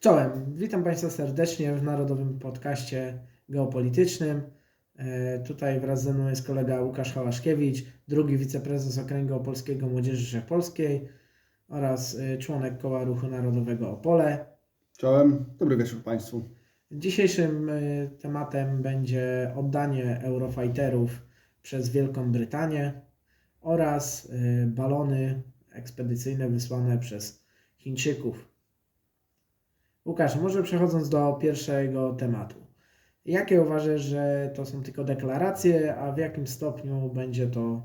Czołem, witam Państwa serdecznie w Narodowym Podcaście Geopolitycznym. E, Tutaj wraz ze mną jest kolega Łukasz Hałaszkiewicz, drugi wiceprezes Okręgu Opolskiego Młodzieży Wszechpolskiej oraz e, członek Koła Ruchu Narodowego Opole. Czołem, dobry wieczór Państwu. Dzisiejszym e, tematem będzie oddanie Eurofighterów przez Wielką Brytanię oraz balony ekspedycyjne wysłane przez Chińczyków. Łukasz, może przechodząc do pierwszego tematu. Jakie uważasz, że to są tylko deklaracje, a w jakim stopniu będzie to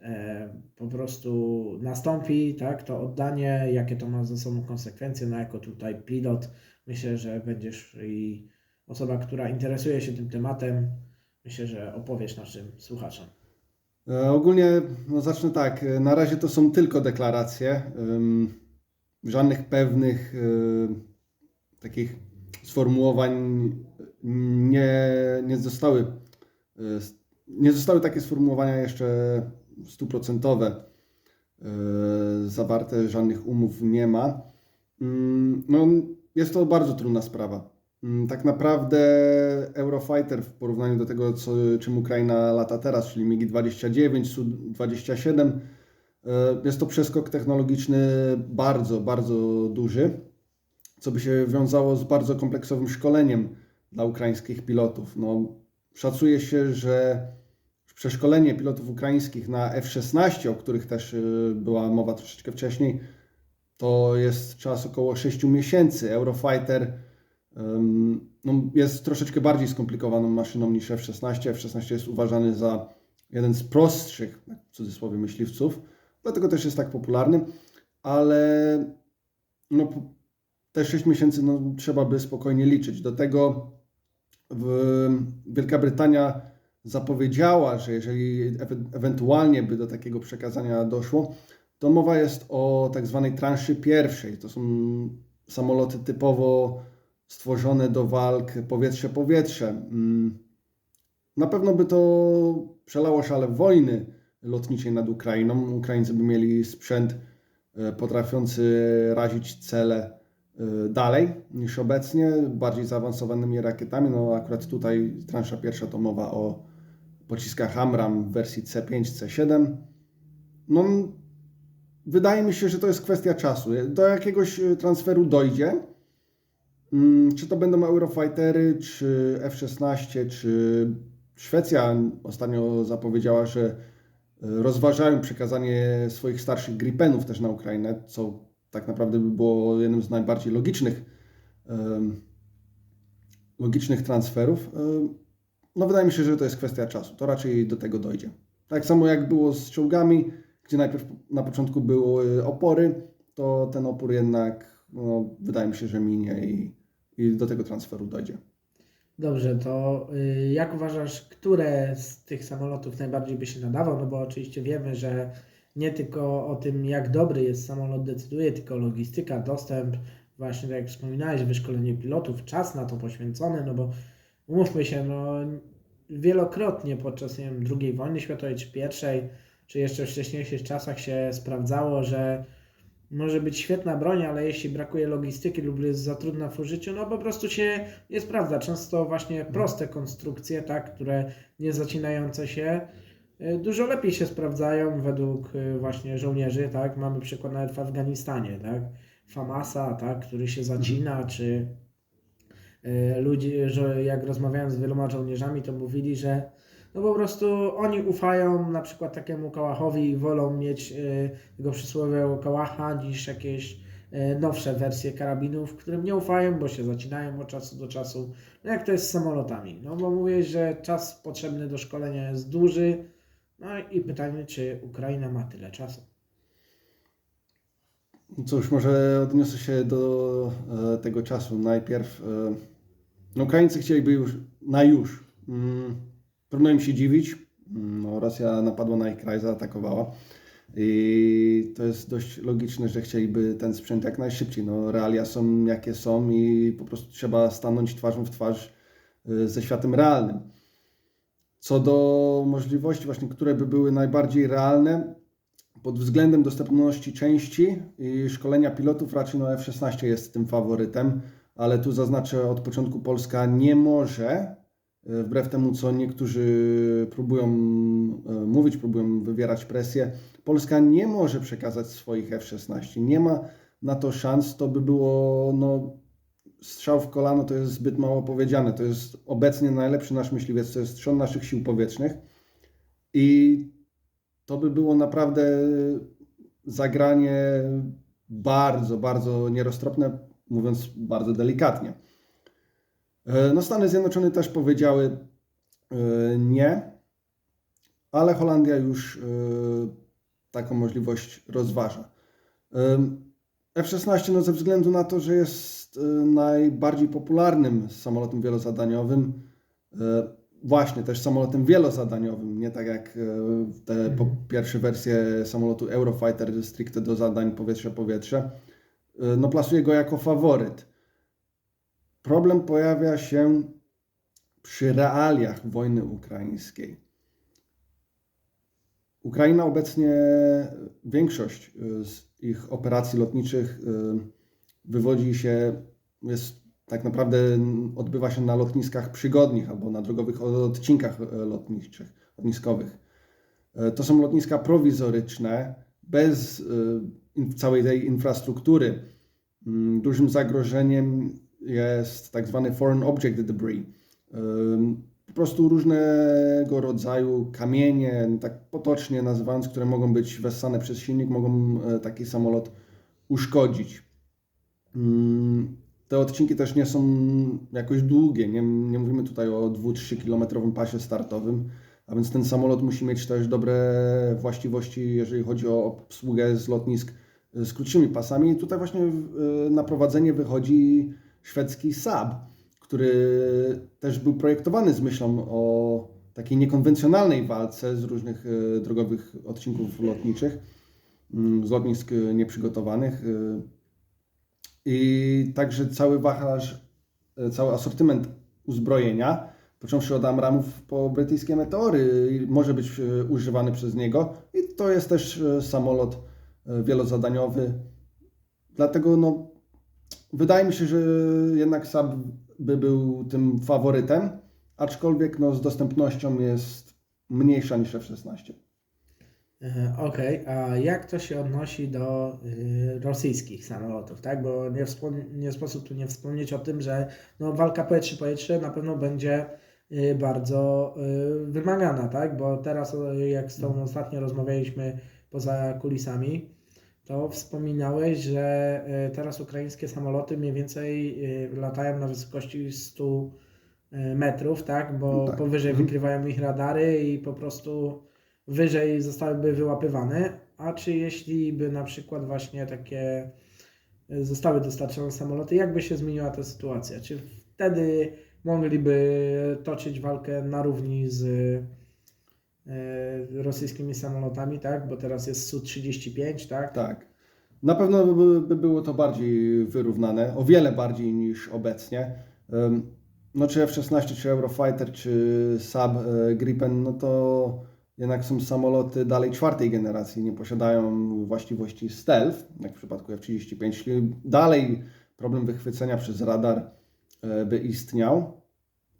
e, po prostu nastąpi, tak, to oddanie, jakie to ma ze sobą konsekwencje, no jako tutaj pilot, myślę, że będziesz i osoba, która interesuje się tym tematem, myślę, że opowiesz naszym słuchaczom. E, ogólnie, no zacznę tak, e, na razie to są tylko deklaracje. Żadnych pewnych y, takich sformułowań nie, nie zostały. y, nie zostały takie sformułowania jeszcze stuprocentowe y, zawarte, żadnych umów nie ma. Ym, no, jest to bardzo trudna sprawa. Mm, Tak naprawdę Eurofighter w porównaniu do tego, co, czym Ukraina lata teraz, czyli MiG-29, Su-27, e, jest to przeskok technologiczny bardzo, bardzo duży, co by się wiązało z bardzo kompleksowym szkoleniem dla ukraińskich pilotów. No, szacuje się, że przeszkolenie pilotów ukraińskich na F-16, o których też e, była mowa troszeczkę wcześniej, to jest czas około 6 miesięcy. Eurofighter no, jest troszeczkę bardziej skomplikowaną maszyną niż F-16. F-16 jest uważany za jeden z prostszych, tak w cudzysłowie, myśliwców, dlatego też jest tak popularny, ale no, te 6 miesięcy no, trzeba by spokojnie liczyć. Do tego Wielka Brytania zapowiedziała, że jeżeli ewe- ewentualnie by do takiego przekazania doszło, to mowa jest o tak zwanej transzy pierwszej. To są samoloty typowo stworzone do walk powietrze-powietrze. Mm. Na pewno by to przelało szale wojny lotniczej nad Ukrainą. Ukraińcy by mieli sprzęt e, potrafiący razić cele dalej niż obecnie, bardziej zaawansowanymi rakietami. No akurat tutaj transza pierwsza to mowa o pociskach Hamram w wersji C5, C7. No, wydaje mi się, że to jest kwestia czasu. Do jakiegoś e, transferu dojdzie. Mm, Czy to będą Eurofightery, czy F-16, czy Szwecja ostatnio zapowiedziała, że y, rozważają przekazanie swoich starszych Gripenów też na Ukrainę, co tak naprawdę by było jednym z najbardziej logicznych, logicznych transferów. No wydaje mi się, że to jest kwestia czasu. To raczej do tego dojdzie. Tak samo jak było z czołgami, gdzie najpierw na początku były opory, to ten opór jednak no, wydaje mi się, że minie i, i do tego transferu dojdzie. Dobrze, to y, jak uważasz, które z tych samolotów najbardziej by się nadawał? No bo oczywiście wiemy, że nie tylko o tym, jak dobry jest samolot decyduje, tylko logistyka, dostęp, właśnie tak jak wspominałeś, wyszkolenie pilotów, czas na to poświęcony, no bo umówmy się, no wielokrotnie podczas nie wiem, II wojny światowej, czy pierwszej, czy jeszcze w wcześniejszych czasach się sprawdzało, że może być świetna broń, ale jeśli brakuje logistyki lub jest za trudna w użyciu, no po prostu się nie sprawdza. Często właśnie proste konstrukcje, tak, które nie zacinające się, dużo lepiej się sprawdzają według y, właśnie żołnierzy, tak. Mamy przykład nawet w Afganistanie, tak. Famasa, tak, który się zacina, czy y, ludzi, że jak rozmawiałem z wieloma żołnierzami, to mówili, że no po prostu oni ufają na przykład takiemu kałachowi i wolą mieć tego przysłowiowego kałacha niż jakieś nowsze wersje karabinów, którym nie ufają, bo się zacinają od czasu do czasu. No jak to jest z samolotami? No bo mówię, że czas potrzebny do szkolenia jest duży. No i pytanie, czy Ukraina ma tyle czasu? Cóż, może odniosę się do e, tego czasu. Najpierw e, no, Ukraińcy chcieliby już na już. Mm, trudno im się dziwić. Mm, No, Rosja napadła na ich kraj, zaatakowała. I to jest dość logiczne, że chcieliby ten sprzęt jak najszybciej. No, realia są jakie są i po prostu trzeba stanąć twarzą w twarz e, ze światem realnym. Co do możliwości właśnie, które by były najbardziej realne, pod względem dostępności części i szkolenia pilotów raczej no F-16 jest tym faworytem. ale tu zaznaczę od początku Polska nie może, e, wbrew temu co niektórzy próbują e, mówić, próbują wywierać presję, Polska nie może przekazać swoich F-16. Nie ma na to szans, to by było no, strzał w kolano, to jest zbyt mało powiedziane. To jest obecnie najlepszy nasz myśliwiec, to jest trzon naszych sił powietrznych i to by było naprawdę zagranie bardzo, bardzo nieroztropne, mówiąc bardzo delikatnie. E, No Stany Zjednoczone też powiedziały e, nie, ale Holandia już e, taką możliwość rozważa. Em, F-16 no ze względu na to, że jest e, najbardziej popularnym samolotem wielozadaniowym, e, właśnie też samolotem wielozadaniowym, nie tak jak e, te po, pierwsze wersje samolotu Eurofighter stricte do zadań powietrze-powietrze, no plasuje go jako faworyt. Problem pojawia się przy realiach wojny ukraińskiej. Ukraina obecnie, większość z ich operacji lotniczych wywodzi się, jest tak naprawdę odbywa się na lotniskach przygodnich albo na drogowych odcinkach y, lotniczych, lotniskowych. Y, To są lotniska prowizoryczne, bez in- całej tej infrastruktury. Mm, Dużym zagrożeniem jest tak zwany foreign object debris. Po prostu różnego rodzaju kamienie, tak potocznie nazywając, które mogą być wessane przez silnik, mogą e, taki samolot uszkodzić. Ym, Te odcinki też nie są jakoś długie, nie, nie mówimy tutaj o 2-3 kilometrowym pasie startowym, a więc ten samolot musi mieć też dobre właściwości, jeżeli chodzi o obsługę z lotnisk e, z krótszymi pasami. I tutaj właśnie e, na prowadzenie wychodzi szwedzki Saab, który też był projektowany z myślą o takiej niekonwencjonalnej walce z różnych e, drogowych odcinków lotniczych, mm, z lotnisk nieprzygotowanych. I także cały wachlarz, e, cały asortyment uzbrojenia, począwszy od Amramów po brytyjskie meteory, może być e, używany przez niego. I to jest też e, samolot wielozadaniowy. Dlatego no, wydaje mi się, że jednak Saab by był tym faworytem, aczkolwiek no, z dostępnością jest mniejsza niż F-16. E, Okej, a jak to się odnosi do y, rosyjskich samolotów, tak? Bo nie, nie sposób tu nie wspomnieć o tym, że no, walka powietrze-powietrze na pewno będzie y, bardzo y, wymagana, tak? Bo teraz, jak z Tobą ostatnio rozmawialiśmy poza kulisami, to wspominałeś, że y, teraz ukraińskie samoloty mniej więcej y, latają na wysokości 100 y, metrów, tak? Bo No tak. powyżej Mhm. wykrywają ich radary i po prostu wyżej zostałyby wyłapywane, a czy jeśli by na przykład właśnie takie y, zostały dostarczone samoloty, jakby się zmieniła ta sytuacja? Czy wtedy mogliby toczyć walkę na równi z y, rosyjskimi samolotami, tak? Bo teraz jest Su-35, tak? Tak. Na pewno by, by było to bardziej wyrównane, o wiele bardziej niż obecnie. No czy F-16, czy Eurofighter, czy Saab e, Gripen, no to jednak są samoloty dalej czwartej generacji, nie posiadają właściwości stealth, jak w przypadku F-35. Jeśli dalej problem wychwycenia przez radar e, by istniał,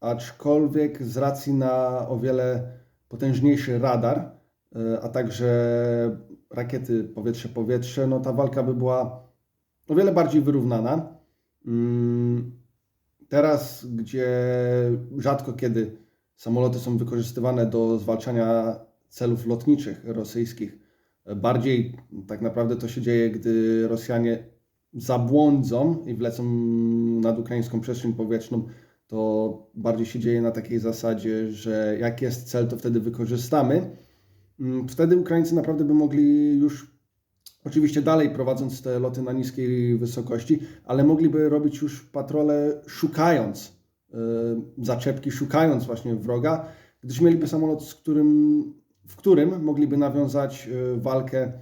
aczkolwiek z racji na o wiele potężniejszy radar, e, a także rakiety powietrze-powietrze, no ta walka by była o wiele bardziej wyrównana. Mm, Teraz, gdzie rzadko kiedy samoloty są wykorzystywane do zwalczania celów lotniczych rosyjskich, bardziej tak naprawdę to się dzieje, gdy Rosjanie zabłądzą i wlecą nad ukraińską przestrzeń powietrzną, to bardziej się dzieje na takiej zasadzie, że jak jest cel, to wtedy wykorzystamy. Mm, Wtedy Ukraińcy naprawdę by mogli już, oczywiście dalej prowadząc te loty na niskiej wysokości, ale mogliby robić już patrole szukając y, zaczepki, szukając właśnie wroga, gdyż mieliby samolot, z którym, w którym mogliby nawiązać y, walkę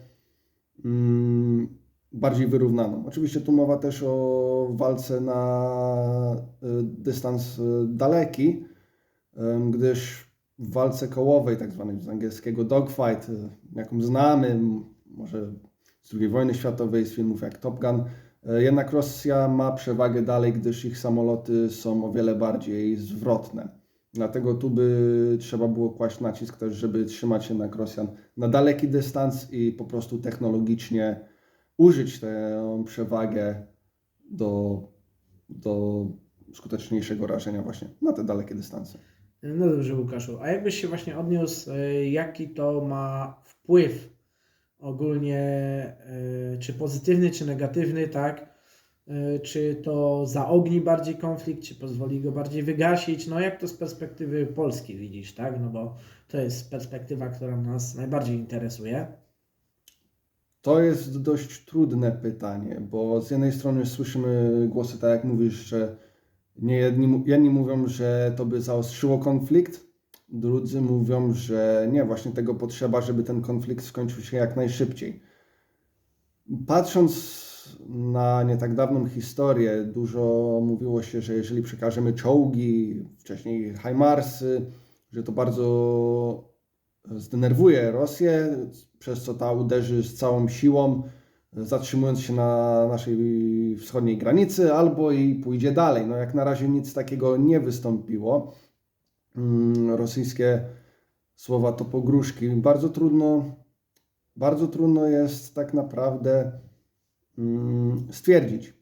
mm, bardziej wyrównaną. Oczywiście tu mowa też o walce na y, dystans y, daleki, gdyż w walce kołowej, tak zwanej z angielskiego dogfight, jaką znamy, może z II wojny światowej, z filmów jak Top Gun, E, Jednak Rosja ma przewagę dalej, gdyż ich samoloty są o wiele bardziej zwrotne. Dlatego tu by trzeba było kłaść nacisk też, żeby trzymać jednak Rosjan na daleki dystans i po prostu technologicznie użyć tę przewagę do, do skuteczniejszego rażenia właśnie na te dalekie dystanse. No dobrze, Łukaszu. A jakbyś się właśnie odniósł, y, jaki to ma wpływ ogólnie, y, czy pozytywny, czy negatywny, tak? Y, Czy to zaogni bardziej konflikt, czy pozwoli go bardziej wygasić? No jak to z perspektywy Polski widzisz, tak? No bo to jest perspektywa, która nas najbardziej interesuje. To jest dość trudne pytanie, bo z jednej strony słyszymy głosy, tak jak mówisz, że nie jedni, jedni mówią, że to by zaostrzyło konflikt, drudzy mówią, że nie, właśnie tego potrzeba, żeby ten konflikt skończył się jak najszybciej. Patrząc na nie tak dawną historię, dużo mówiło się, że jeżeli przekażemy czołgi, wcześniej Hajmarsy, że to bardzo zdenerwuje Rosję, przez co ta uderzy z całą siłą, zatrzymując się na naszej wschodniej granicy, albo i pójdzie dalej. No jak na razie nic takiego nie wystąpiło. Mm, Rosyjskie słowa to pogróżki. Bardzo trudno, bardzo trudno jest tak naprawdę stwierdzić.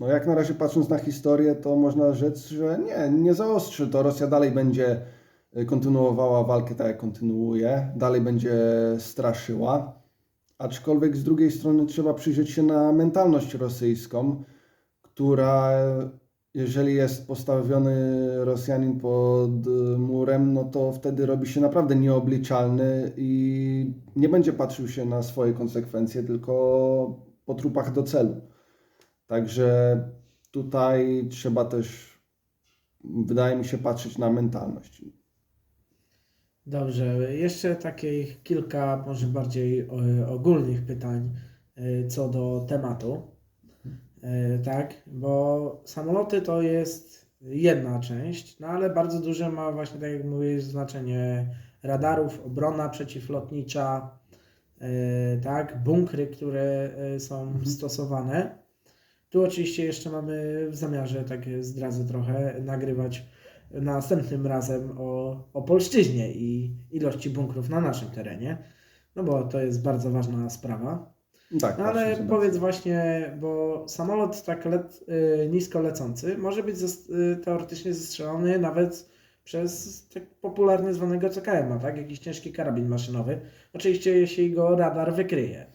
No jak na razie patrząc na historię, to można rzec, że nie, nie zaostrzy to. Rosja dalej będzie y, kontynuowała walkę tak jak kontynuuje, dalej będzie straszyła. Aczkolwiek z drugiej strony trzeba przyjrzeć się na mentalność rosyjską, która jeżeli jest postawiony Rosjanin pod y, murem, no to wtedy robi się naprawdę nieobliczalny i nie będzie patrzył się na swoje konsekwencje, tylko po trupach do celu. Także tutaj trzeba też, wydaje mi się, patrzeć na mentalność. Dobrze, jeszcze takich kilka może bardziej e, ogólnych pytań e, co do tematu. E, Tak, bo samoloty to jest jedna część, no ale bardzo duże ma właśnie, tak jak mówisz, znaczenie radarów, obrona przeciwlotnicza, tak, bunkry, które e, są stosowane. Tu oczywiście jeszcze mamy w zamiarze, tak zdradzę trochę, nagrywać następnym razem o, o polszczyźnie i ilości bunkrów na naszym terenie, no bo to jest bardzo ważna sprawa. Tak, No ale powiedz właśnie, bo samolot tak let, y, nisko lecący może być teoretycznie zestrzelony nawet przez tak popularnie zwanego CKM, tak? Jakiś ciężki karabin maszynowy. Oczywiście jeśli go radar wykryje.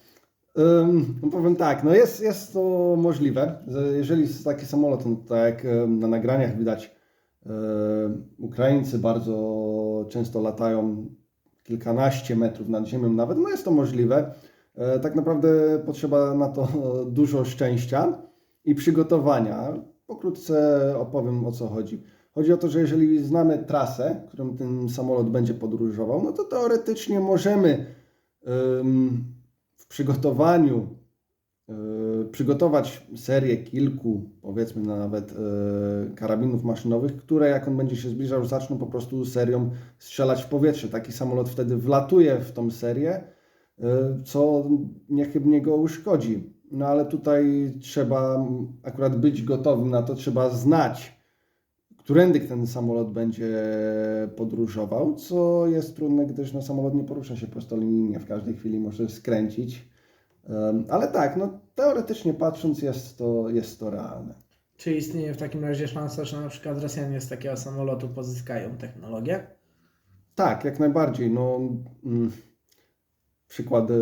No powiem tak, no jest, jest to możliwe. że Jeżeli taki samolot, no tak jak na nagraniach widać, Ukraińcy bardzo często latają kilkanaście metrów nad ziemią nawet, no jest to możliwe. E, Tak naprawdę potrzeba na to dużo szczęścia i przygotowania. Pokrótce opowiem o co chodzi. Chodzi o to, że jeżeli znamy trasę, którą ten samolot będzie podróżował, no to teoretycznie możemy w przygotowaniu y, przygotować serię kilku, powiedzmy nawet y, karabinów maszynowych, które jak on będzie się zbliżał, zaczną po prostu serią strzelać w powietrze. Taki samolot wtedy wlatuje w tą serię, y, co niechybnie go uszkodzi. No ale tutaj trzeba akurat być gotowym na to, trzeba znać, którędy ten samolot będzie podróżował, co jest trudne, gdyż no, samolot nie porusza się prostolinijnie, w każdej chwili może skręcić. Ale tak, no, teoretycznie patrząc jest to, jest to realne. Czy istnieje w takim razie szansa, że na przykład Rosjanie z takiego samolotu pozyskają technologię? Tak, jak najbardziej. No, mm, przykład e,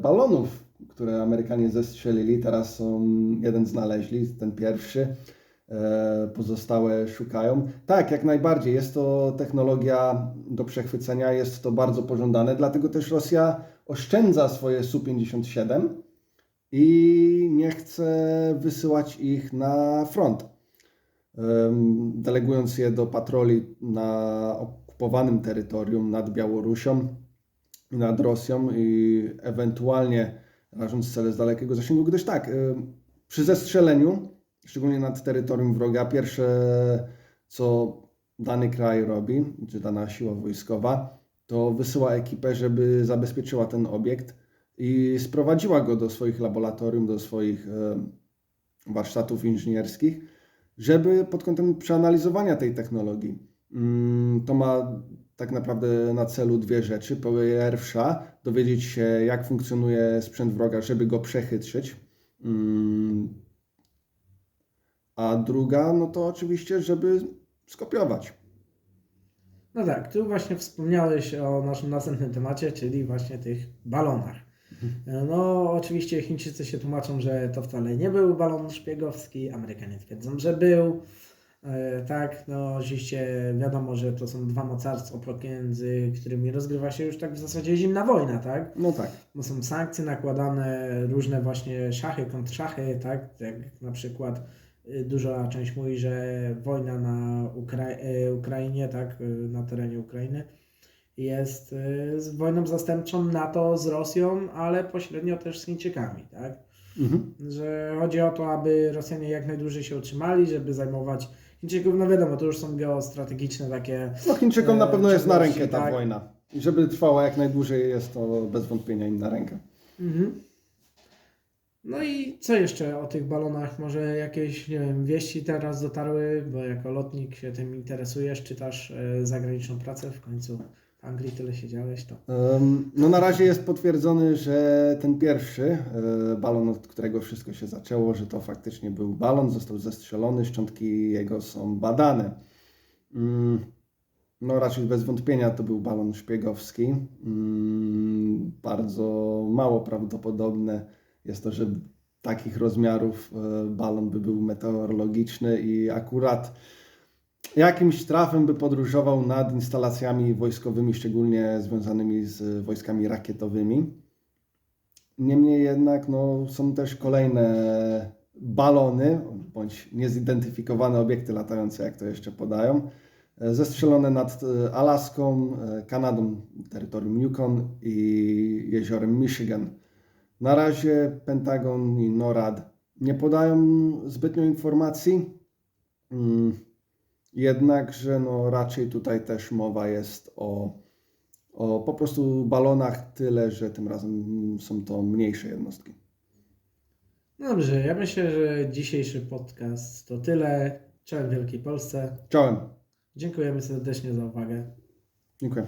balonów, które Amerykanie zestrzelili, teraz są jeden znaleźli, ten pierwszy. E, Pozostałe szukają. Tak, jak najbardziej. Jest to technologia do przechwycenia, jest to bardzo pożądane, dlatego też Rosja oszczędza swoje Su-57 i nie chce wysyłać ich na front. Delegując je do patroli na okupowanym terytorium nad Białorusią i nad Rosją i ewentualnie rażąc cele z dalekiego zasięgu, gdyż tak, przy zestrzeleniu, szczególnie nad terytorium wroga, pierwsze co dany kraj robi, czy dana siła wojskowa, to wysyła ekipę, żeby zabezpieczyła ten obiekt i sprowadziła go do swoich laboratorium, do swoich em, warsztatów inżynierskich, żeby pod kątem przeanalizowania tej technologii. Mm, To ma tak naprawdę na celu dwie rzeczy. Pierwsza, dowiedzieć się, jak funkcjonuje sprzęt wroga, żeby go przechytrzyć. A druga, no to oczywiście, żeby skopiować. No tak, tu właśnie wspomniałeś o naszym następnym temacie, czyli właśnie tych balonach. No, oczywiście Chińczycy się tłumaczą, że to wcale nie był balon szpiegowski, Amerykanie twierdzą, że był. E, tak, no oczywiście wiadomo, że to są dwa mocarstwa, pomiędzy którymi rozgrywa się już tak w zasadzie zimna wojna, tak? No tak. Bo są sankcje nakładane, różne właśnie szachy, kontrzachy, tak? Jak na przykład duża część mówi, że wojna na Ukra- y, Ukrainie, tak? y, Na terenie Ukrainy jest y, wojną zastępczą NATO z Rosją, ale pośrednio też z Chińczykami, tak? Mhm. Że chodzi o to, aby Rosjanie jak najdłużej się utrzymali, żeby zajmować Chińczyków, no wiadomo, to już są geostrategiczne takie No Chińczykom na E, pewno jest na rękę ta tak. wojna. I żeby trwała jak najdłużej, jest to bez wątpienia im na rękę. Mhm. No i co jeszcze o tych balonach? Może jakieś, nie wiem, wieści teraz dotarły, bo jako lotnik się tym interesujesz, czytasz e, zagraniczną pracę, w końcu w Anglii tyle siedziałeś, to No na razie jest potwierdzony, że ten pierwszy e, balon, od którego wszystko się zaczęło, że to faktycznie był balon, został zestrzelony, szczątki jego są badane. Mm, No raczej bez wątpienia to był balon szpiegowski. Mm, Bardzo mało prawdopodobne jest to, że takich rozmiarów e, balon by był meteorologiczny i akurat jakimś trafem by podróżował nad instalacjami wojskowymi, szczególnie związanymi z wojskami rakietowymi. Niemniej jednak no, są też kolejne balony, bądź niezidentyfikowane obiekty latające, jak to jeszcze podają, e, zestrzelone nad e, Alaską, Kanadą, terytorium Yukon i jeziorem Michigan. Na razie Pentagon i NORAD nie podają zbytnio informacji. Mm, Jednakże no, raczej tutaj też mowa jest o, o po prostu balonach, tyle że tym razem są to mniejsze jednostki. No dobrze, ja myślę, że dzisiejszy podcast to tyle. Czołem Wielkiej Polsce. Czołem. Dziękujemy serdecznie za uwagę. Dziękuję.